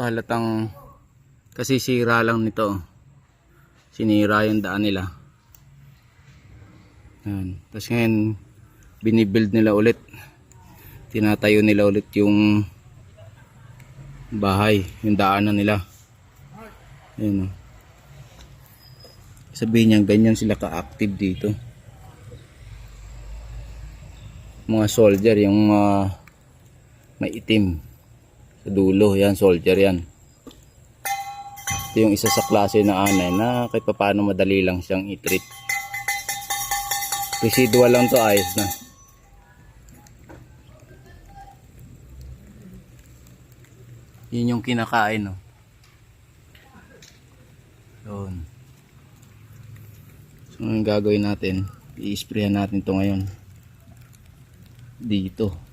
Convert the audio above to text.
ito halatang kasi sira lang nito. Sinira yung daan nila. Ayan. tapos ngayon binibuild nila ulit. Tinatayo nila ulit yung bahay, yung daanan nila. Ayun o. Sabihin niya, ganyan sila ka-active dito. Mga soldier, yung mga may itim sa dulo. Yan, soldier yan. Ito yung isa sa klase na anay na kahit paano madali lang siyang i-treat. Residual lang to ayos na. Yun yung kinakain, no. Yun. So, ang gagawin natin, i-sprayan natin to ngayon. Dito.